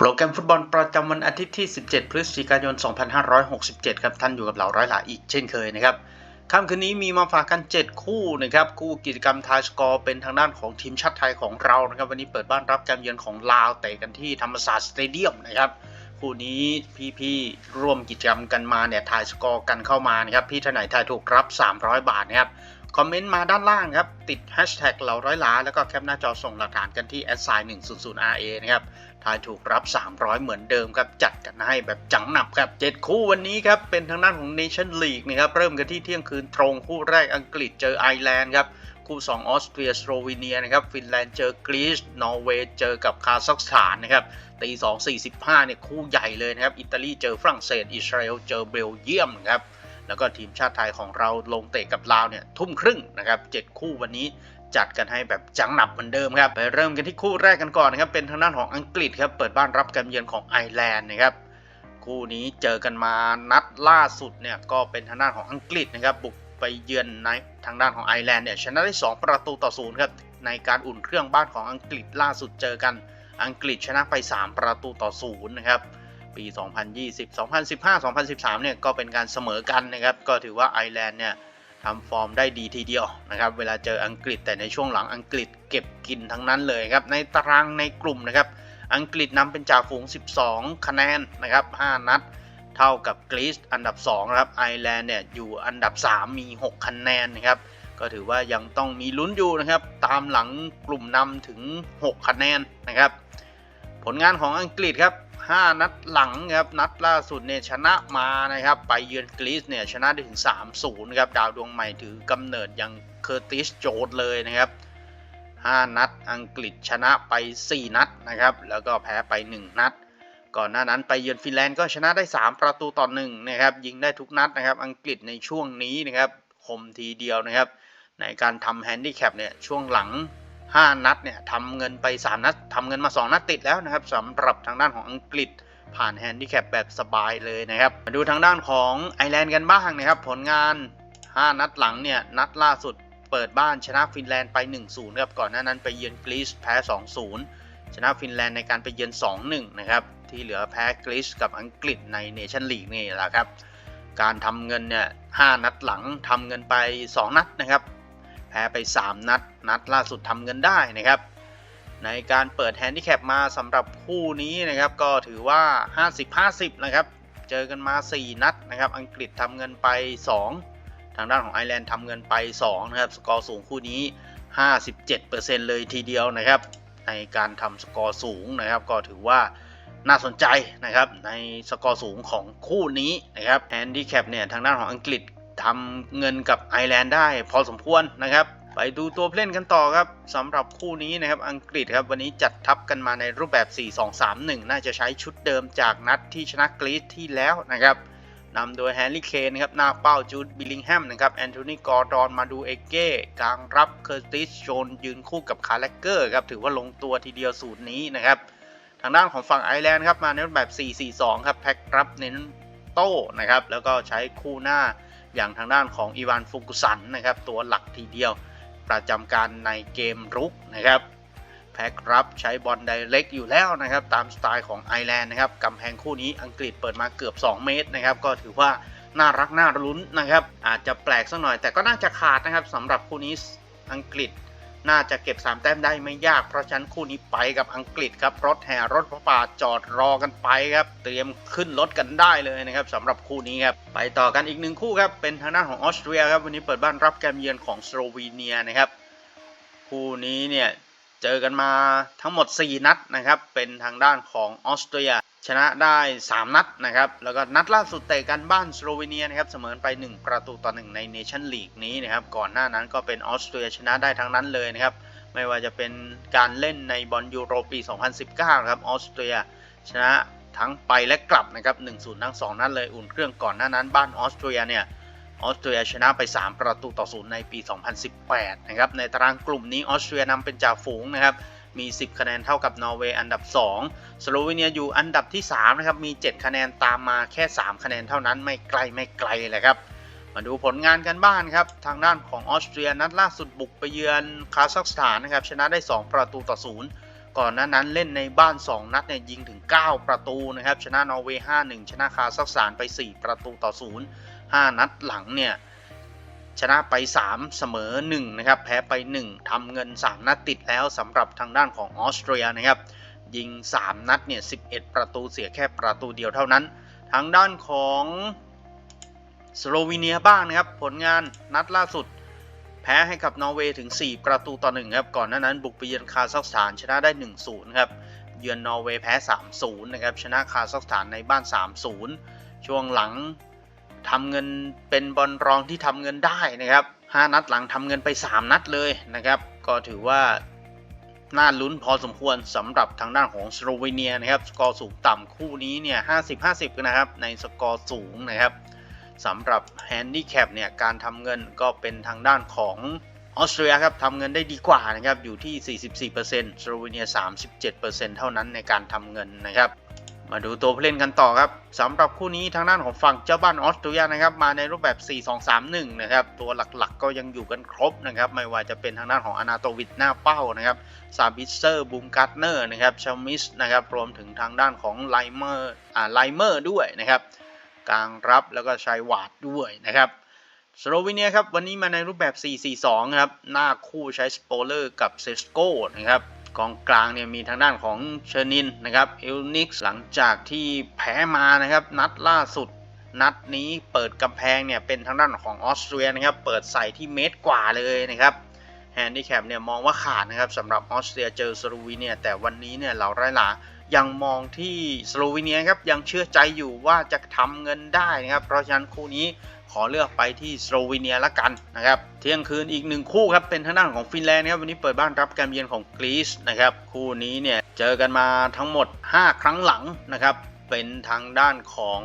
โปรแกรมฟุตบอลประจำวันอาทิตย์ที่ 17 พฤศจิกายน 2567 ครับ ท่านอยู่กับเราร้อยหลาอีกเช่นเคยนะครับ ค่ำคืนนี้มีมาฝากกัน 7 คู่นะครับ คู่กิจกรรมทายสกอร์เป็นทางด้านของทีมชาติไทยของเรานะครับ วันนี้เปิดบ้านรับการเยือนของลาวเตะกันที่ธรรมศาสตร์สเตเดียมนะครับ คู่นี้พี่ๆร่วมกิจกรรมกันมาเนี่ยทายสกอร์กันเข้ามานะครับ พี่ท่านไหนทายถูกรับ 300 บาทนะครับคอมเมนต์มาด้านล่างครับ ติดแฮชแท็กเราร้อยล้าแล้วก็แคปหน้าจอส่งหลักฐานกันที่ s อ1 0 0 RA นะครับ ทายถูกรับ 300 เหมือนเดิมครับจัดกันให้แบบจังหนับครับ7คู่วันนี้ครับเป็นทางด้านของ Nation League นะครับเริ่มกันที่เที่ยงคืนตรงคู่แรกอังกฤษเจอไอร์แลนด์ครับคู่2ออสเตรียสโลวีเนียนะครับฟินแลนด์เจอกรีซนอร์เวย์เจอกับคาซัคสถานนะครับตี2 45เนี่ยคู่ใหญ่เลยนะครับอิตาลีเจอฝรั่งเศส อิสราเอลเจอเบลเยียมนะครับแล้วก็ทีมชาติไทยของเราลงเตะกับลาวเนี่ยทุ่มครึ่งนะครับ7คู่วันนี้ จัดกันให้แบบจังหนับเหมือนเดิมครับไปเริ่มกันที่คู่แรกกันก่อนนะครับเป็นทางด้านของอังกฤษครับเปิดบ้านรับการเยือนของไอร์แลนด์นะครับคู่นี้เจอกันมานัดล่าสุดเนี่ยก็เป็นทางด้านของอังกฤษนะครับบุกไปเยือนในทางด้านของไอร์แลนด์เนี่ยชนะได้ 2 ประตูต่อศูนย์ครับในการอุ่นเครื่องบ้านของอังกฤษล่าสุดเจอกันอังกฤษชนะไป 3 ประตูต่อศูนย์นะครับปี 2020 2015 2013เนี่ยก็เป็นการเสมอกันนะครับก็ถือว่าไอร์แลนด์เนี่ย ทำฟอร์มได้ดีทีเดียวนะครับ เวลาเจออังกฤษแต่ในช่วงหลังอังกฤษเก็บกินทั้งนั้นเลยครับ ในตารางในกลุ่มนะครับ อังกฤษนำเป็นจ่าฝูง 12 คะแนนนะครับ 5 นัด เท่ากับกรีซอันดับ2นะครับไอร์แลนด์เนี่ยอยู่อันดับ 3 มี 6 คะแนนนะครับ ก็ถือว่ายังต้องมีลุ้นอยู่นะครับ ตามหลังกลุ่มนำถึง 6 คะแนนนะครับ ผลงานของอังกฤษครับ 5 นัดหลังครับนัดล่าสุดเนี่ยชนะมานะครับไปเยือนกรีซเนี่ยชนะได้ถึง 3-0ครับดาวดวงใหม่ถือกำเนิดอย่างเคอร์ติสโจดเลยนะครับ5 นัดอังกฤษชนะไป 4 นัดนะครับแล้วก็แพ้ไป 1 นัด ก่อนหน้านั้นไปเยือนฟินแลนด์ก็ชนะได้ 3 ประตูต่อ1นะครับยิงได้ทุกนัดนะครับอังกฤษในช่วงนี้นะครับคมทีเดียวนะครับในการทำแฮนดิแคปเนี่ยช่วงหลัง 5 นัดเนี่ยทำเงินไป 3 นัดทำเงินมา 2 นัดติดแล้วนะครับสำหรับทางด้านของอังกฤษผ่านแฮนดิแคปแบบสบายเลยนะครับ มาดูทางด้านของไอร์แลนด์กันบ้างนะครับ ผลงาน 5 นัดหลังเนี่ย นัดล่าสุดเปิดบ้านชนะฟินแลนด์ไป 1-0ครับก่อนหน้านั้นไปเยือนกรีซแพ้ 2-0 ชนะฟินแลนด์ในการไปเยือน 2-1 นะครับ ที่เหลือแพ้กรีซกับอังกฤษในเนชั่นลีกนี่แหละครับ การทำเงินเนี่ย 5 นัดหลังทำเงินไป 2 นัดนะครับ แพ้ไป 3 นัด นัดล่าสุดทำเงินได้นะครับ ในการเปิดแฮนดิแคปมาสำหรับคู่นี้นะครับ ก็ถือว่า 50-50 นะครับ เจอกันมา 4 นัดนะครับ อังกฤษทำเงินไป 2 ทางด้านของไอร์แลนด์ทำเงินไป 2 นะครับ สกอร์สูงคู่นี้ 57%เลยทีเดียวนะครับ ในการทำสกอร์สูงนะครับ ก็ถือว่าน่าสนใจนะครับในสกอร์สูงของคู่นี้นะครับแฮนดิแคปเนี่ยทางด้านของอังกฤษ ทำเงินกับไอร์แลนด์ได้ พอสมควรนะครับ ไปดูตัวเล่นกันต่อครับสำหรับคู่นี้นะครับอังกฤษครับวันนี้จัดทัพกันมาในรูปแบบ 4-2-3-1 น่าจะใช้ชุดเดิมจากนัดที่ชนะกรีซที่แล้วนะครับนำโดยแฮร์รี่เคนนะครับหน้าเป้าจูดบิลลิงแฮมนะครับแอนโทนีกอร์ดอนมาดูเอเก้กลางรับเคอร์ติสโชนยืนคู่กับคาร์เลเกอร์ครับถือว่าลงตัวทีเดียวสูตรนี้นะครับทางด้านของฝั่งไอร์แลนด์ครับมาในรูปแบบ 4-4-2 ครับแพ็กรับเน้นโต้นะครับแล้วก็ใช้คู่หน้า อย่างทางด้านของอีวานฟุกุสันนะครับตัวหลักทีเดียวประจำการในเกมรุกนะครับแพ็กรับใช้บอลไดเล็กอยู่แล้วนะครับตามสไตล์ของไอร์แลนด์นะครับกำแพงคู่นี้อังกฤษเปิดมาเกือบ 2 เมตรนะครับก็ถือว่าน่ารักน่าลุ้นนะครับอาจจะแปลกสักหน่อยแต่ก็น่าจะขาดนะครับสำหรับคู่นี้อังกฤษ น่าจะเก็บ 3 แต้มได้ไม่ยาก เพราะฉะนั้นคู่นี้ไปกับอังกฤษครับ รถแห่รถพระป่าจอดรอกันไปครับ เตรียมขึ้นรถกันได้เลยนะครับสำหรับคู่นี้ครับ ไปต่อกันอีกหนึ่งคู่ครับ เป็นทางด้านของออสเตรียครับ วันนี้เปิดบ้านรับกมเยือนของสโลวีเนียนะครับ คู่นี้เนี่ย เจอกันมาทั้งหมด 4 นัดนะครับ เป็นทางด้านของออสเตรีย ชนะได้ 3 นัดนะครับ แล้วก็นัดล่าสุดเตะกันบ้านสโลวีเนียนะครับเสมอไป 1 ประตูต่อ 1 ในเนชั่นลีกนี้นะครับ ก่อนหน้านั้นก็เป็นออสเตรียชนะได้ทั้งนั้นเลยนะครับ ไม่ว่าจะเป็นการเล่นในบอลยูโรปี 2019ครับออสเตรียชนะทั้งไปและกลับนะครับ 1-0 ทั้ง 2 นัดเลยอุ่นเครื่องก่อนหน้านั้นบ้านออสเตรียเนี่ย ออสเตรียชนะไป 3 ประตูต่อศูนย์ในปี 2018 นะครับ ในตารางกลุ่มนี้ออสเตรียนำเป็นจ่าฝูงนะครับ มี 10 คะแนนเท่ากับนอร์เวย์อันดับ 2 สโลวีเนียอยู่อันดับที่ 3 นะครับ มี 7 คะแนนตามมาแค่ 3 คะแนนเท่านั้นไม่ไกลไม่ไกลเลยครับ มาดูผลงานกันบ้างครับ ทางด้านของออสเตรียนัดล่าสุดบุกไปเยือนคาซัคสถานนะครับ ชนะได้ 2 ประตูต่อศูนย์ก่อนหน้านั้นเล่นในบ้าน 2 นัดเนี่ยยิงถึง 9 ประตูนะครับ ชนะนอร์เวย์ 5-1 ชนะคาซัคสถานไป 4 ประตูต่อ0 5 นัดหลังเนี่ยชนะไป 3 เสมอ 1 นะครับ แพ้ไป 1ทำเงิน 3 นัดติดแล้วสำหรับทางด้านของออสเตรียนะครับ ยิง 3 นัดเนี่ย 11 ประตูเสียแค่ประตูเดียวเท่านั้น ทางด้านของสโลวีเนียบ้างนะครับ ผลงานนัดล่าสุด แพ้ให้กับนอร์เวย์ถึง 4 ประตูต่อ 1 ครับ ก่อนหน้านั้นบุกไปเยือนคาซัคสถานชนะได้ 1-0 ครับ เยือนนอร์เวย์แพ้ 3-0 นะครับ ชนะคาซัคสถานในบ้าน 3-0 ช่วงหลัง ทำเงินเป็นบอลรองที่ทำเงินได้นะครับ 5 นัดหลังทำเงินไป 3 นัดเลยนะครับ ก็ถือว่าน่าลุ้นพอสมควรสำหรับทางด้านของสโลวีเนียนะครับ สกอร์สูงต่ำคู่นี้เนี่ย50-50นะครับ ในสกอร์สูงนะครับสำหรับแฮนดี้แคปเนี่ยการทำเงินก็เป็นทางด้านของออสเตรียครับทำเงินได้ดีกว่านะครับอยู่ที่ 44%สโลวีเนีย 37%เท่านั้นในการทำเงินนะครับ มาดูตัวผู้เล่นกันต่อครับสำหรับคู่นี้ทางด้านของฝั่งเจ้าบ้านออสเตรียนะครับมาในรูปแบบ 4-2-3-1 นะครับตัวหลักๆก็ยังอยู่กันครบนะครับไม่ว่าจะเป็นทางด้านของอนาโตวิดหน้าเป้านะครับซาบิเซอร์บูมการ์เนอร์นะครับชามิสนะครับรวมถึงทางด้านของไลเมอร์อ่าไลเมอร์ด้วยนะครับกลางรับแล้วก็ชัยวาดด้วยนะครับสโลวีเนียครับวันนี้มาในรูปแบบ 4-4-2 ครับหน้าคู่ใช้สโปเลอร์กับเซสโกนะครับ กองกลางเนี่ยมีทางด้านของเชอร์นินนะครับเอลนิกหลังจากที่แพ้มานะครับนัดล่าสุด นัดนี้เปิดกำแพงเนี่ยเป็นทางด้านของออสเตรียนะครับเปิดใส่ที่เมตรกว่าเลยนะครับแฮนดี้แคปเนี่ยมองว่าขาดนะครับสำหรับออสเตรียเจอสโลวีเนียแต่วันนี้เนี่ยเราไร้หลายังมองที่สโลวีเนียครับยังเชื่อใจอยู่ว่าจะทำเงินได้นะครับเพราะฉะนั้นคู่นี้ ขอเลือกไปที่สโลวีเนียละกันนะครับเที่ยงคืนอีกหนึ่งคู่ครับเป็นทางด้านของฟินแลนด์นะครับวันนี้เปิดบ้านรับการเยือนของกรีซนะครับคู่นี้เนี่ยเจอกันมาทั้งหมด 5 ครั้งหลังนะครับเป็นทางด้านของ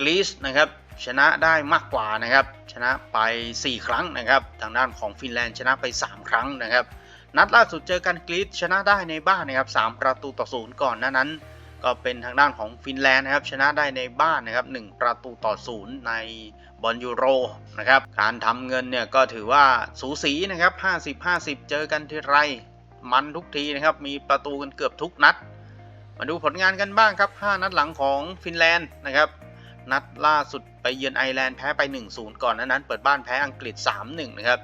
กรีซนะครับชนะได้มากกว่านะครับชนะไป 4 ครั้งนะครับทางด้านของฟินแลนด์ชนะไป 3 ครั้งนะครับนัดล่าสุดเจอกันกรีซชนะได้ในบ้านนะครับ3ประตูต่อศูนย์ก่อนหน้านั้น ก็เป็นทางด้านของฟินแลนด์นะครับ ชนะได้ในบ้านนะครับ 1 ประตูต่อศูนย์ในบอลยูโรนะครับ การทำเงินเนี่ยก็ถือว่าสูสีนะครับ 50-50 เจอกันทีไรมันทุกทีนะครับ มีประตูกันเกือบทุกนัด มาดูผลงานกันบ้างครับ 5 นัดหลังของฟินแลนด์นะครับ นัดล่าสุดไปเยือนไอร์แลนด์แพ้ไป 1-0 ก่อนนานั้นเปิดบ้านแพ้อังกฤษ 3-1 นะครับ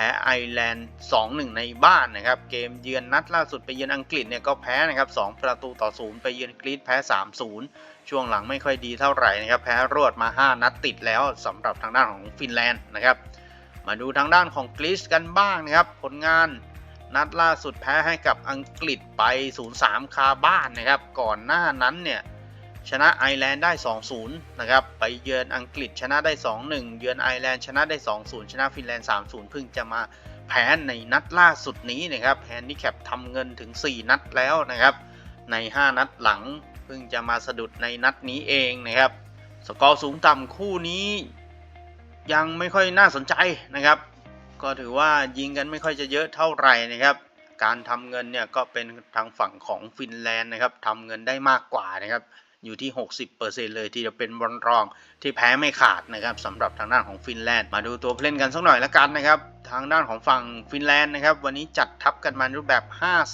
พ้ไอร์แลนด์ 2-1 ในบ้านนะครับ เกมเยือนนัดล่าสุดไปเยือนอังกฤษเนี่ยก็แพ้นะครับ 2 ประตูต่อ 0 ไปเยือนกรีซแพ้ 3-0 ช่วงหลังไม่ค่อยดีเท่าไหร่นะครับ แพ้รวดมา 5 นัดติดแล้วสำหรับทางด้านของฟินแลนด์นะครับ มาดูทางด้านของกรีซกันบ้างนะครับ ผลงานนัดล่าสุดแพ้ให้กับอังกฤษไป 0-3 คาบ้านนะครับ ก่อนหน้านั้นเนี่ย ชนะไอร์แลนด์ได้ 2-0 นะครับ ไปเยือนอังกฤษชนะได้ 2-1 เยือนไอร์แลนด์ชนะได้ 2-0 ชนะฟินแลนด์ 3-0 เพิ่งจะมาแพ้ในนัดล่าสุดนี้นะครับแฮนดี้แคปทำเงินถึง 4 นัดแล้วนะครับ ใน 5 นัดหลังเพิ่งจะมาสะดุดในนัดนี้เองนะครับ สกอร์สูงต่ำคู่นี้ ยังไม่ค่อยน่าสนใจนะครับ ก็ถือว่ายิงกันไม่ค่อยจะเยอะเท่าไหร่นะครับการทำเงินเนี่ยก็เป็นทางฝั่งของฟินแลนด์นะครับทำเงินได้มากกว่านะครับ อยู่ที่ 60%เลยที่จะเป็นบอลรองที่แพ้ไม่ขาดนะครับสำหรับทางด้านของฟินแลนด์มาดูตัวเล่นกันสักหน่อยละกันนะครับทางด้านของฝั่งฟินแลนด์นะครับวันนี้จัดทัพกันมาในรูปแบบ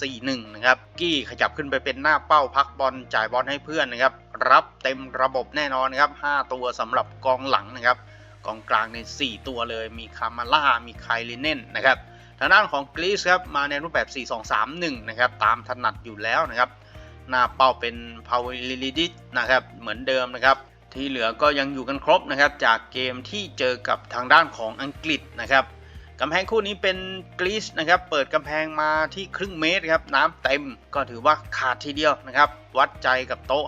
5-4-1 นะครับกี้ขยับขึ้นไปเป็นหน้าเป้าพักบอลจ่ายบอลให้เพื่อนนะครับรับเต็มระบบแน่นอนนะครับ5ตัวสำหรับกองหลังนะครับกองกลางใน 4 ตัวเลยมีคามาล่ามีไคลิเนนนะครับทางด้านของกรีซครับมาในรูปแบบ 4-2-3-1 นะครับตามถนัดอยู่แล้วนะครับ หน้าเป้าเป็นพาวลิลิดิสนะครับเหมือนเดิมนะครับที่เหลือก็ยังอยู่กันครบนะครับจากเกมที่เจอกับทางด้านของอังกฤษนะครับกำแพงคู่นี้เป็นกรีซนะครับเปิดกำแพงมาที่ครึ่งเมตรครับน้ำเต็มก็ถือว่าขาดทีเดียวนะครับวัดใจกับโต๊ะ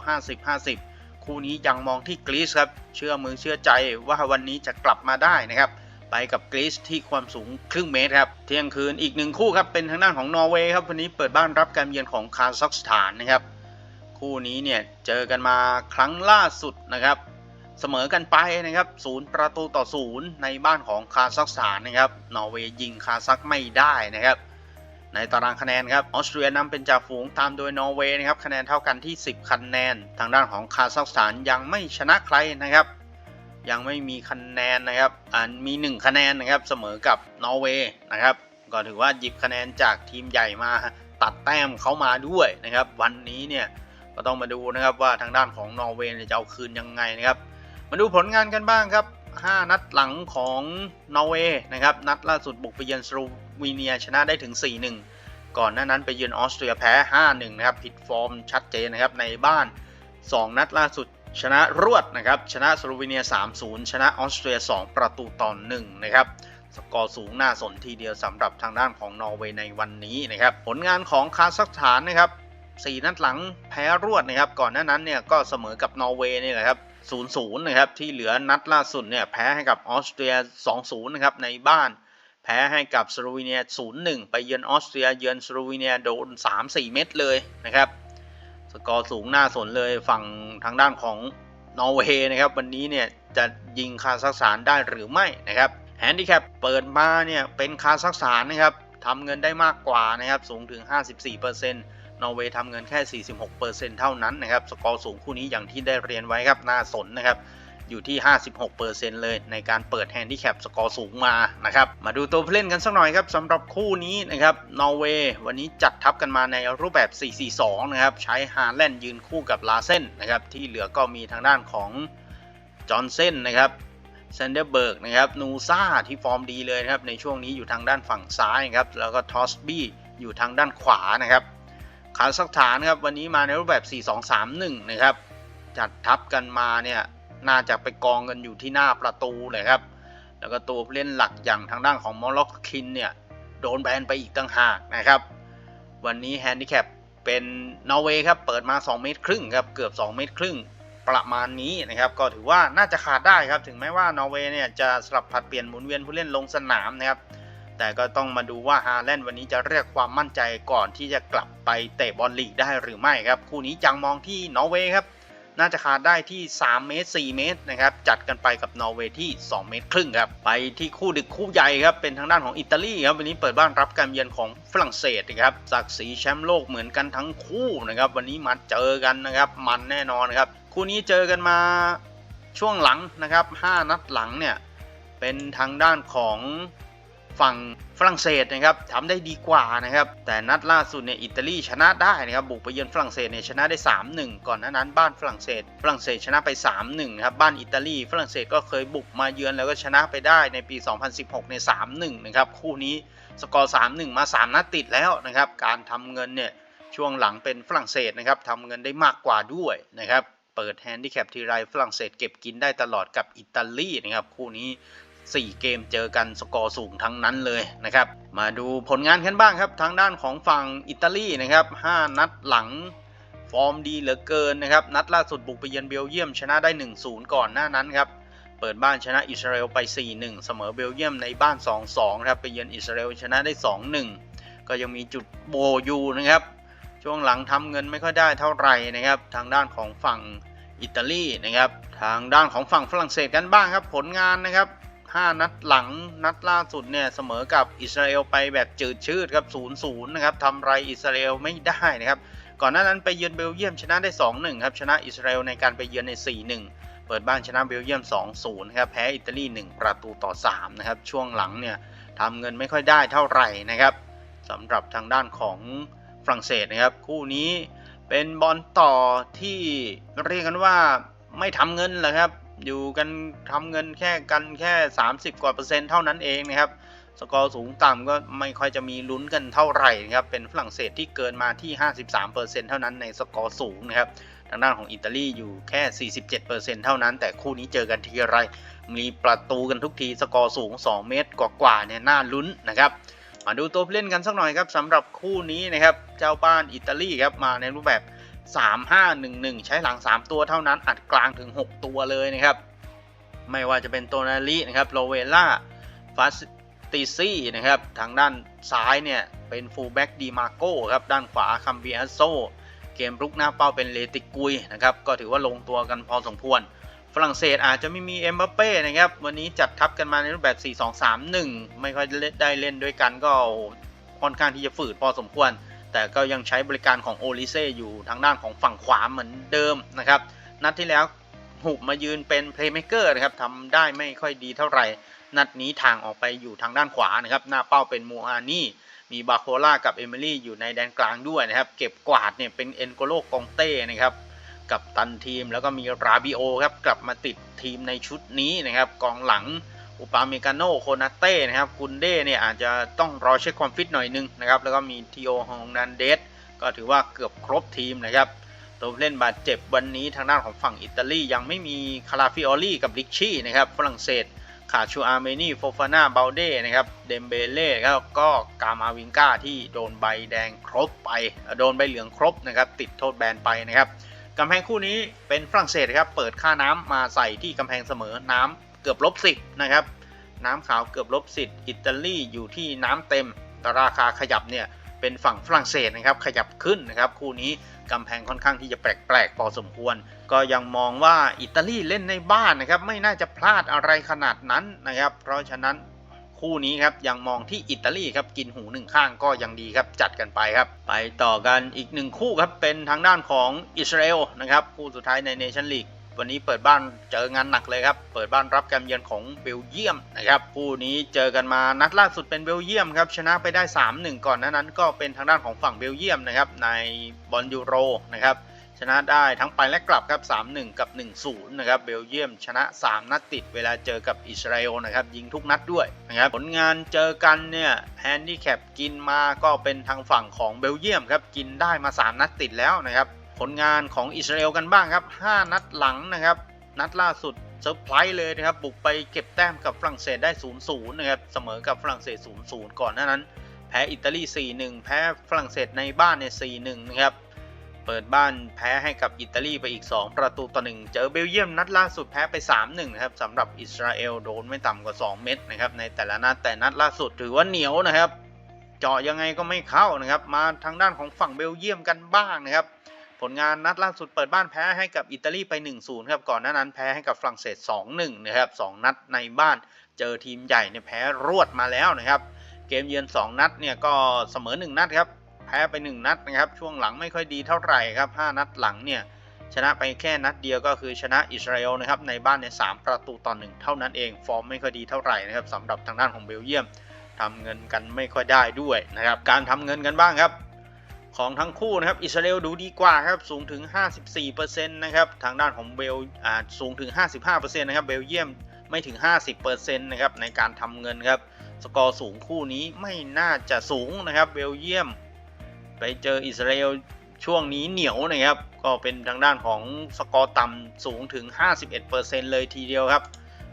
50-50 คู่นี้ยังมองที่กรีซครับเชื่อมือเชื่อใจว่าวันนี้จะกลับมาได้นะครับ ไปกับกรีซที่ความสูงครึ่งเมตรครับ เที่ยงคืนอีกหนึ่งคู่ครับ เป็นทางด้านของนอร์เวย์ครับ วันนี้เปิดบ้านรับการเยือนของคาซัคสถานนะครับ คู่นี้เนี่ยเจอกันมาครั้งล่าสุดนะครับ เสมอกันไปนะครับศูนย์ประตูต่อศูนย์ในบ้านของคาซัคสถานนะครับ นอร์เวย์ยิงคาซัคไม่ได้นะครับ ในตารางคะแนนครับ ออสเตรียนำเป็นจ่าฝูงตามโดยนอร์เวย์นะครับ คะแนนเท่ากันที่ 10 คะแนน ทางด้านของคาซัคสถานยังไม่ชนะใครนะครับ ยังไม่มีคะแนนนะครับอ่ามี 1 คะแนนนะครับเสมอกับนอร์เวย์นะครับก็ถือว่าหยิบคะแนนจากทีมใหญ่มาตัดแต้มเขามาด้วยนะครับ วันนี้เนี่ยก็ต้องมาดูนะครับว่าทางด้านของนอร์เวย์จะเอาคืนยังไงนะครับมาดูผลงานกันบ้างครับ 5 นัดหลังของนอร์เวย์นะครับนัดล่าสุดบุกไปเยือนสโลวีเนียชนะได้ถึง 4-1 ก่อนหน้านั้นไปเยือนออสเตรียแพ้ 5-1 นะครับผิดฟอร์มชัดเจนนะครับในบ้าน 2 นัดล่าสุด ชนะรวดนะครับ ชนะสโลวีเนีย 3-0 ชนะออสเตรีย 2 ประตูต่อ1นะครับ สกอร์สูงน่าสนทีเดียวสำหรับทางด้านของนอร์เวย์ในวันนี้นะครับ ผลงานของคาซัคสถานนะครับ 4 นัดหลังแพ้รวดนะครับ ก่อนหน้านั้นเนี่ยก็เสมอกับนอร์เวย์นี่แหละครับ0-0นะครับที่เหลือนัดล่าสุดเนี่ยแพ้ให้กับออสเตรีย 2-0นะครับในบ้านแพ้ให้กับสโลวีเนีย 0-1 ไปเยือนออสเตรียเยือนสโลวีเนียโดน 3-4 เม็ดเลยนะครับ สกอร์สูงน่าสนเลยฝั่งทางด้านของนอร์เวย์นะครับ วันนี้เนี่ยจะยิงคาซัคสถานได้หรือไม่นะครับแฮนดิแคปเปิดมาเนี่ยเป็นคาซัคสถานนะครับทำเงินได้มากกว่านะครับสูงถึง 54%นอร์เวย์ทำเงินแค่ 46%เท่านั้นนะครับสกอร์สูงคู่นี้อย่างที่ได้เรียนไว้ครับน่าสนนะครับ อยู่ที่ 56%เลยในการเปิดแฮนดิแคปสกอร์สูงมานะครับมาดูตัวผู้เล่นกันสักหน่อยครับสำหรับคู่นี้นะครับนอร์เวย์วันนี้จัดทัพกันมาในรูปแบบ 4-4-2 นะครับ ใช้ฮาแลนด์ยืนคู่กับลาเซนนะครับ ที่เหลือก็มีทางด้านของจอห์นเซนนะครับเซนเดอร์เบิร์กนะครับนูซาที่ฟอร์มดีเลยนะครับในช่วงนี้อยู่ทางด้านฝั่งซ้ายครับแล้วก็ทอสบี้อยู่ทางด้านขวานะครับคาซัคสถานครับวันนี้มาในรูปแบบ 4-2-3-1 นะครับ จัดทัพกันมาเนี่ย น่าจะไปกองกันอยู่ที่หน้าประตูเลยครับ แล้วก็ตัวผู้เล่นหลักอย่างทางด้านของมอลล็อกคินเนี่ยโดนแบนไปอีกต่างหากนะครับ วันนี้แฮนดิแคปเป็นนอร์เวย์ครับเปิดมา 2 เมตรครึ่งครับเกือบ 2 เมตรครึ่งประมาณนี้นะครับ ก็ถือว่าน่าจะขาดได้ครับ ถึงแม้ว่านอร์เวย์เนี่ยจะสลับผัดเปลี่ยนหมุนเวียนผู้เล่นลงสนามนะครับ แต่ก็ต้องมาดูว่าฮาแลนด์วันนี้จะเรียกความมั่นใจก่อนที่จะกลับไปเตะบอลลีกได้หรือไม่ครับ คู่นี้จังมองที่นอร์เวย์ครับ น่าจะขาดได้ที่ 3 เมตร 4 เมตรนะครับ จัดกันไปกับนอร์เวย์ที่ 2 เมตรครึ่งครับ ไปที่คู่ดึกคู่ใหญ่ครับ เป็นทางด้านของอิตาลีครับ วันนี้เปิดบ้านรับการเยือนของฝรั่งเศสนะครับศักดิ์ศรีแชมป์โลกเหมือนกันทั้งคู่นะครับ วันนี้มาเจอกันนะครับ มันแน่นอนนครับ คู่นี้เจอกันมาช่วงหลังนะครับ 5 นัดหลังเนี่ย เป็นทางด้านของ ฝั่งฝรั่งเศสนะครับทำได้ดีกว่านะครับ แต่นัดล่าสุดเนี่ยอิตาลีชนะได้นะครับบุกไปเยือนฝรั่งเศสเนี่ยชนะได้ 3-1 ก่อนหน้านั้นบ้านฝรั่งเศส ฝรั่งเศสชนะไป 3-1ครับบ้านอิตาลีฝรั่งเศสก็เคยบุกมาเยือนแล้วก็ชนะไปได้ในปี 2016ใน3-1นะครับคู่นี้สกอร์3-1 มา 3 นัดติดแล้วนะครับการทำเงินเนี่ยช่วงหลังเป็นฝรั่งเศสนะครับทำเงินได้มากกว่าด้วยนะครับเปิดแฮนดิแคปทีไรฝรั่งเศสเก็บกินได้ตลอดกับอิตาลีนะครับคู่นี้ 4 เกมเจอกันสกอร์สูงทั้งนั้นเลยนะครับ มาดูผลงานกันบ้างครับ ทางด้านของฝั่งอิตาลีนะครับ 5 นัดหลังฟอร์มดีเหลือเกินนะครับ นัดล่าสุดบุกไปเยือนเบลเยียมชนะได้ 1-0 ก่อนหน้านั้นครับ เปิดบ้านชนะอิสราเอลไป 4-1 เสมอเบลเยียมในบ้าน 2-2ครับไปเยือนอิสราเอลชนะได้ 2-1 ก็ยังมีจุดโบยู่นะครับ ช่วงหลังทำเงินไม่ค่อยได้เท่าไหร่นะครับ ทางด้านของฝั่งอิตาลีนะครับ ทางด้านของฝั่งฝรั่งเศสกันบ้างครับ ผลงานนะครับ 5 นัดหลังนัดล่าสุดเนี่ยเสมอกับอิสราเอลไปแบบจืดชืดครับ 0-0 นะครับทำไรอิสราเอลไม่ได้นะครับก่อนหน้านั้นไปเยือนเบลเยียมชนะได้ 2-1 ครับ ชนะอิสราเอลในการไปเยือนใน 4-1 เปิดบ้านชนะเบลเยียม 2-0 ครับ แพ้อิตาลี 1 ประตูต่อ 3 นะครับ ช่วงหลังเนี่ยทำเงินไม่ค่อยได้เท่าไหร่นะครับสำหรับทางด้านของฝรั่งเศสนะครับ คู่นี้เป็นบอลต่อที่เรียกกันว่าไม่ทำเงินแหละครับ อยู่กันทำเงินแค่กันแค่ 30 กว่าเปอร์เซ็นต์เท่านั้นเองนะครับ สกอร์สูงต่ำก็ไม่ค่อยจะมีลุ้นกันเท่าไหร่นะครับ เป็นฝรั่งเศสที่เกินมาที่ 53%เท่านั้นในสกอร์สูงนะครับ ทางด้านของอิตาลีอยู่แค่ 47%เท่านั้น แต่คู่นี้เจอกันทีไร มีประตูกันทุกทีสกอร์สูง 2 เมตรกว่าๆเนี่ยน่าลุ้นนะครับมาดูตัวเล่นกันสักหน่อยครับสำหรับคู่นี้นะครับเจ้าบ้านอิตาลีครับมาในรูปแบบ 3-5-1-1 ใช้หลัง 3 ตัวเท่านั้นอัดกลางถึง 6 ตัวเลยนะครับ ไม่ว่าจะเป็นโตนาลีนะครับโลเวล่าฟาสติซี่นะครับทางด้านซ้ายเนี่ยเป็นฟูลแบ็กดีมาโก้ครับด้านขวาคัมเบียโซเกมรุกหน้าเป้าเป็นเลติกุยนะครับก็ถือว่าลงตัวกันพอสมควร ฝรั่งเศสอาจจะไม่มีเอ็มบัปเป้นะครับวันนี้จัดทัพกันมาในรูปแบบ 4-2-3-1 ไม่ค่อยได้เล่นด้วยกันก็ค่อนข้างที่จะฝืดพอสมควร แต่ก็ยังใช้บริการของโอลิเซ่อยู่ทางด้านของฝั่งขวาเหมือนเดิมนะครับ นัดที่แล้วหุบมายืนเป็นเพลย์เม k เกอร์นะครับทำได้ไม่ค่อยดีเท่าไหร่ นัดนี้ทางออกไปอยู่ทางด้านขวานะครับ หน้าเป้าเป็นมูอานี่ มีบาโคล่ากับเอมิลี่อยู่ในแดนกลางด้วยนะครับ เก็บกวาดเนี่ยเป็นเอ็นโกโลกองเต้นะครับ กับตันทีมแล้วก็มีราบิโอครับกลับมาติดทีมในชุดนี้นะครับ กองหลัง อุปาเมกาโนโคนาเต้นะครับกุนเด้เนี่ยอาจจะต้องรอเช็คความฟิตหน่อยนึงนะครับแล้วก็มีทีโอฮองนันเดสก็ถือว่าเกือบครบทีมนะครับตัวเล่นบาดเจ็บวันนี้ทางด้านของฝั่งอิตาลียังไม่มีคาราฟิออลี่กับลิกชี่นะครับฝรั่งเศสขาดชูอาร์เมนีโฟฟาน่าเบลเด้นะครับเดมเบเล่แล้วก็กามาวิงกาที่โดนใบแดงครบไปโดนใบเหลืองครบนะครับติดโทษแบนไปนะครับกำแพงคู่นี้เป็นฝรั่งเศสครับเปิดค่าน้ำมาใส่ที่กำแพงเสมอน้ำ กือบลบสิบนะครับ น้ำขาวเกือบลบสิบอิตาลีอยู่ที่น้ำเต็มแต่ราคาขยับเนี่ยเป็นฝั่งฝรั่งเศสนะครับ ขยับขึ้นนะครับ คู่นี้กำแพงค่อนข้างที่จะแปลกๆพอสมควร ก็ยังมองว่าอิตาลีเล่นในบ้านนะครับ ไม่น่าจะพลาดอะไรขนาดนั้นนะครับ เพราะฉะนั้นคู่นี้ครับยังมองที่อิตาลีครับกินหูหนึ่งข้างก็ยังดีครับจัดกันไปครับ ไปต่อกันอีกหนึ่งคู่ครับเป็นทางด้านของอิสราเอลนะครับคู่สุดท้ายในเนชั่นลีก วันนี้เปิดบ้านเจองานหนักเลยครับ เปิดบ้านรับการเยือนของเบลเยียมนะครับคู่นี้เจอกันมานัดล่าสุดเป็นเบลเยียมครับชนะไปได้ 3-1 ก่อนหนานั้นก็เป็นทางด้านของฝั่งเบลเยียมนะครับในบอลยูโรนะครับชนะได้ทั้งไปและกลับครับ 3-1 กับ 1-0 นะครับ เบลเยียมชนะ 3 นัดติดเวลาเจอกับอิสราเอลนะครับ ยิงทุกนัดด้วยนะครับ ผลงานเจอกันเนี่ยแฮนดี้แคปกินมาก็เป็นทางฝั่งของเบลเยียมครับ กินได้มา 3 นัดติดแล้วนะครับ ผลงานของอิสราเอลกันบ้างครับ 5 นัดหลังนะครับ นัดล่าสุดเซอร์ไพรส์เลยนะครับ บุกไปเก็บแต้มกับฝรั่งเศสได้ 0-0 นะครับ เสมอกับฝรั่งเศส 0-0 ก่อนหน้านั้น แพ้อิตาลี 4-1 แพ้ฝรั่งเศสในบ้านเนี่ย 4-1 นะครับ เปิดบ้านแพ้ให้กับอิตาลีไปอีก 2 ประตูต่อ 1 เจอเบลเยียมนัดล่าสุดแพ้ไป 3-1 นะครับสำหรับอิสราเอลโดนไม่ต่ำกว่า 2 เม็ดนะครับ ในแต่ละนัด แต่นัดล่าสุดถือว่าเหนียวนะครับ เจาะยังไงก็ไม่เข้านะครับ มาทางด้านของฝั่งเบลเยียมกันบ้างนะครับ ผลงานนัดล่าสุดเปิดบ้านแพ้ให้กับอิตาลีไป 1-0 ครับ ก่อนหน้านั้นแพ้ให้กับฝรั่งเศส 2-1 นะครับ 2 นัดในบ้านเจอทีมใหญ่เนี่ยแพ้รวดมาแล้วนะครับ เกมเยือน 2 นัดเนี่ยก็เสมอ 1 นัดครับ แพ้ไป 1 นัดนะครับ ช่วงหลังไม่ค่อยดีเท่าไหร่ครับ 5 นัดหลังเนี่ยชนะไปแค่นัดเดียวก็คือชนะอิสราเอลนะครับในบ้านใน 3 ประตูต่อ1เท่านั้นเองฟอร์มไม่ค่อยดีเท่าไหร่นะครับสำหรับทางด้านของเบลเยียมทำเงินกันไม่ค่อยได้ด้วยนะครับการทำเงินกันบ้างครับ ของทั้งคู่นะครับอิสราเอลดูดีกว่าครับสูงถึง 54%นะครับทางด้านของเบลอ่าสูงถึง 55%นะครับเบลเยียมไม่ถึง 50%นะครับในการทำเงินครับสกอร์สูงคู่นี้ไม่น่าจะสูงนะครับเบลเยียม ไปเจออิสราเอลช่วงนี้เหนียวนะครับ ก็เป็นทางด้านของสกอร์ต่ำสูงถึง 51%เลยทีเดียวครับ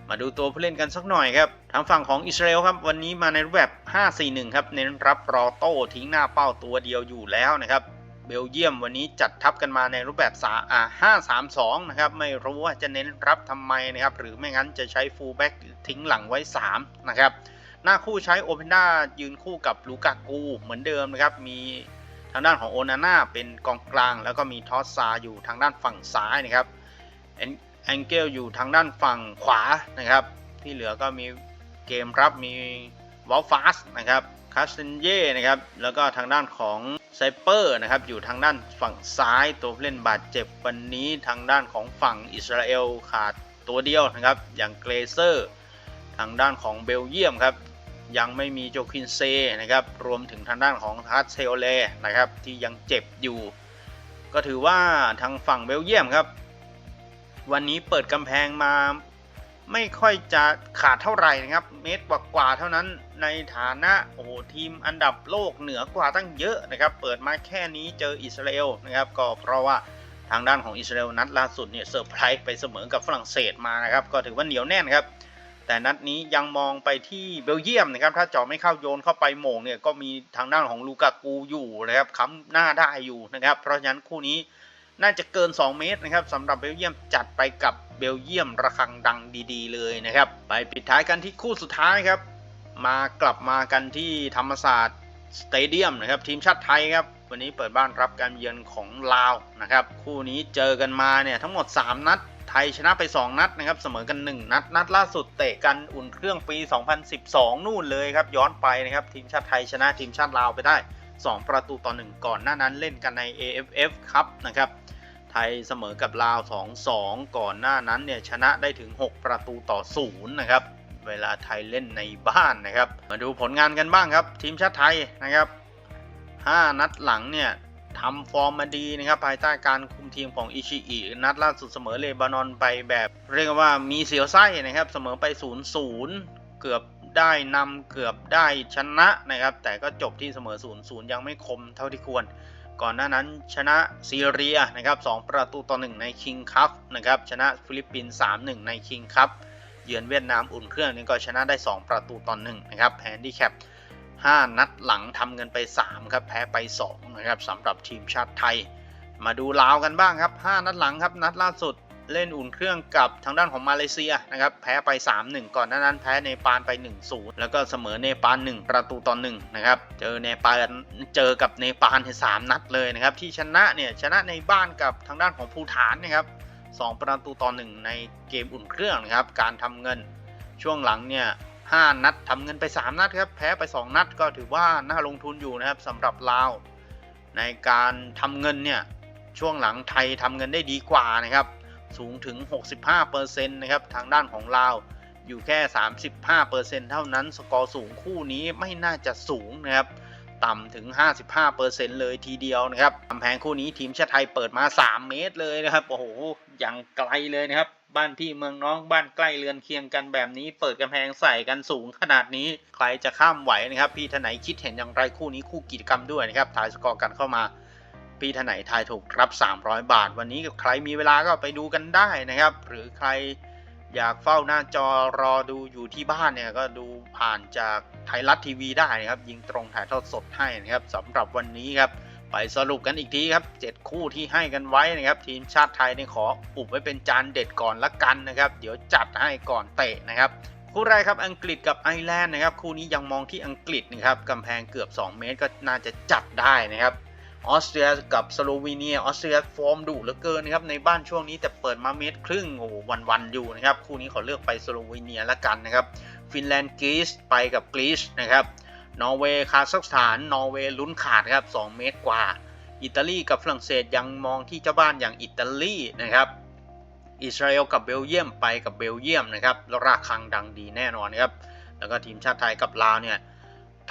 มาดูตัวผู้เล่นกันสักหน่อยครับ ทางฝั่งของอิสราเอลครับ วันนี้มาในรูปแบบ 5-4-1 ครับ เน้นรับรอโต้ทิ้งหน้าเป้าตัวเดียวอยู่แล้วนะครับ เบลเยียมวันนี้จัดทัพกันมาในรูปแบบ5-3-2 นะครับ ไม่รู้ว่าจะเน้นรับทำไมนะครับ หรือไม่งั้นจะใช้ฟูลแบ็กทิ้งหลังไว้ 3 นะครับ หน้าคู่ใช้โอเพนด้ายืนคู่กับลูกากูเหมือนเดิมนะครับ มีทางด้านของโอนาน่าเป็นกองกลาง แล้วก็มีทอสซาอยู่ทางด้านฝั่งซ้ายนะครับ แองเกลอยู่ทางด้านฝั่งขวานะครับ ที่เหลือก็มีเกมรับมีวอลฟาสนะครับคาสเซนเย่นะครับ แล้วก็ทางด้านของไซเปอร์นะครับ อยู่ทางด้านฝั่งซ้ายตัวเล่นบาดเจ็บวันนี้ทางด้านของฝั่งอิสราเอลขาดตัวเดียวนะครับ อย่างเกรเซอร์ ทางด้านของเบลเยียมครับ ยังไม่มีโจคินเซนะครับ รวมถึงทางด้านของทัสเซโอเลนะครับ ที่ยังเจ็บอยู่ ก็ถือว่าทางฝั่งเบลเยียมครับ วันนี้เปิดกำแพงมา ไม่ค่อยจะขาดเท่าไหร่นะครับ เมตรกว่าๆเท่านั้นในฐานะโอ้โหทีมอันดับโลกเหนือกว่าตั้งเยอะนะครับ เปิดมาแค่นี้เจออิสราเอลนะครับ ก็เพราะว่าทางด้านของอิสราเอลนัดล่าสุดเนี่ยเซอร์ไพรส์ไปเสมอกับฝรั่งเศสมานะครับ ก็ถือว่าเหนียวแน่นครับแต่นัดนี้ยังมองไปที่เบลเยียมนะครับ ถ้าจาะไม่เข้าโยนเข้าไปโหม่งเนี่ยก็มีทางด้านของลูกากูอยู่นะครับค้ำหน้าได้อยู่นะครับ เพราะฉะนั้นคู่นี้ น่าจะเกิน 2 เมตรนะครับสำหรับเบลเยียมจัดไปกับเบลเยียมระฆังดังดีๆ เลยนะครับ ไปปิดท้ายกันที่คู่สุดท้ายครับ มากลับมากันที่ธรรมศาสตร์สเตเดียมนะครับทีมชาติไทยครับวันนี้เปิดบ้านรับการเยือนของลาวนะครับคู่นี้เจอกันมาเนี่ยทั้งหมด 3 นัด ไทยชนะไป 2 นัดนะครับเสมอกัน 1 นัด นัดล่าสุดเตะกันอุ่นเครื่องปี 2012 นู่นเลยครับย้อนไปนะครับทีมชาติไทยชนะทีมชาติลาวไปได้ 2 ประตูต่อ 1 ก่อนหน้านั้นเล่นกันใน AFF ครับนะครับ ทยเสมอกับลาว 2-2 ก่อนหน้านั้นเนี่ยชนะได้ถึง 6 ประตูต่อ 0 นะครับ เวลาไทยเล่นในบ้านนะครับ มาดูผลงานกันบ้างครับ ทีมชาติไทยนะครับ 5 นัดหลังเนี่ยทำฟอร์มมาดีนะครับ ภายใต้การคุมทีมของอิชิอินัดล่าสุดเสมอเลบานอนไปแบบ เรียกว่ามีเสียวไส้นะครับ เสมอไป 0-0 เกือบได้นำเกือบได้ชนะนะครับ แต่ก็จบที่เสมอ 0-0 ยังไม่คมเท่าที่ควร ก่อนหน้านั้นชนะซีเรียนะครับ2ประตูต่อ 1 ในคิงคัพนะครับชนะฟิลิปปินส์3-1 ในคิงคัพเยือนเวียดนามอุ่นเครื่องนี้ก็ชนะได้ 2 ประตูต่อ1นะครับแฮนดี้แคป5 นัดหลังทำเงินไป 3 ครับ แพ้ไป 2 นะครับสำหรับทีมชาติไทย มาดูลาวกันบ้างครับ 5 นัดหลังครับ นัดล่าสุด เล่นอุ่นเครื่องกับทางด้านของมาเลเซียนะครับแพ้ไป 3-1 ก่อนหน้านั้นแพ้เนปาลไป 1-0 แล้วก็เสมอเนปาล1ประตูต่อ1นะครับเจอเนปาลเจอกับเนปาลใน3นัดเลยนะครับที่ชนะเนี่ยชนะในบ้านกับทางด้านของภูฐานนะครับ2ประตูต่อ1ในเกมอุ่นเครื่องนะครับการทำเงินช่วงหลังเนี่ย5นัดทำเงินไป 3 นัดครับแพ้ไป 2 นัดก็ถือว่าน่าลงทุนอยู่นะครับสำหรับลาวในการทำเงินเนี่ยช่วงหลังไทยทำเงินได้ดีกว่านะครับ สูงถึง 65%นะครับทางด้านของลาวอยู่แค่ 35%เท่านั้นสกอร์สูงคู่นี้ไม่น่าจะสูงนะครับต่ำถึง 55%เลยทีเดียวนะครับกำแพงคู่นี้ทีมชาติไทยเปิดมา 3 เมตรเลยนะครับ โอ้โห อย่างไกลเลยนะครับ บ้านพี่เมืองน้องบ้านใกล้เรือนเคียงกันแบบนี้ เปิดกำแพงใส่กันสูงขนาดนี้ ใครจะข้ามไหวนะครับ พี่ท่านไหนคิดเห็นอย่างไรคู่นี้คู่กิจกรรมด้วยนะครับ ถ่ายสกอร์กันเข้ามา พี่ท่านไหนทายถูกรับ 300 บาท วันนี้กับใครมีเวลาก็ไปดูกันได้นะครับ หรือใครอยากเฝ้าหน้าจอรอดูอยู่ที่บ้านเนี่ยก็ดูผ่านจากไทยรัฐทีวีได้นะครับ ยิงตรงถ่ายทอดสดให้นะครับสำหรับวันนี้ครับ ไปสรุปกันอีกทีครับ 7 คู่ที่ให้กันไว้นะครับ ทีมชาติไทยเนี่ยขออุบไว้เป็นจานเด็ดก่อนละกันนะครับ เดี๋ยวจัดให้ก่อนเตะนะครับคู่แรกครับอังกฤษกับไอร์แลนด์นะครับคู่นี้ยังมองที่อังกฤษนะครับกำแพงเกือบ 2 เมตรก็น่าจะจัดได้นะครับ ออสเตรียกับสโลวีเนียออสเตรียฟอร์มดุเหลือเกินนะครับในบ้านช่วงนี้แต่เปิดมาเมตรครึ่งโอ้วันวันอยู่นะครับคู่นี้ขอเลือกไปสโลวีเนียละกันนะครับฟินแลนด์กรีซไปกับกรีซนะครับนอร์เวย์คาซัคสถานนอร์เวย์ลุ้นขาดครับ2เมตรกว่า อิตาลีกับฝรั่งเศสยังมองที่เจ้าบ้านอย่างอิตาลีนะครับอิสราเอลกับเบลเยียมไปกับเบลเยียมนะครับแล้วราคังดังดีแน่นอนนะครับแล้วก็ทีมชาติไทยกับลาวเนี่ย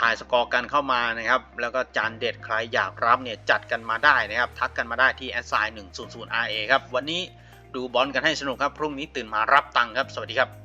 ถ่ายสกอร์กันเข้ามานะครับ แล้วก็จานเด็ดใครอยากรับเนี่ยจัดกันมาได้นะครับ ทักกันมาได้ที่ s i 1 0 0 RA ครับ วันนี้ดูบอลกันให้สนุกครับ พรุ่งนี้ตื่นมารับตังค์ครับ สวัสดีครับ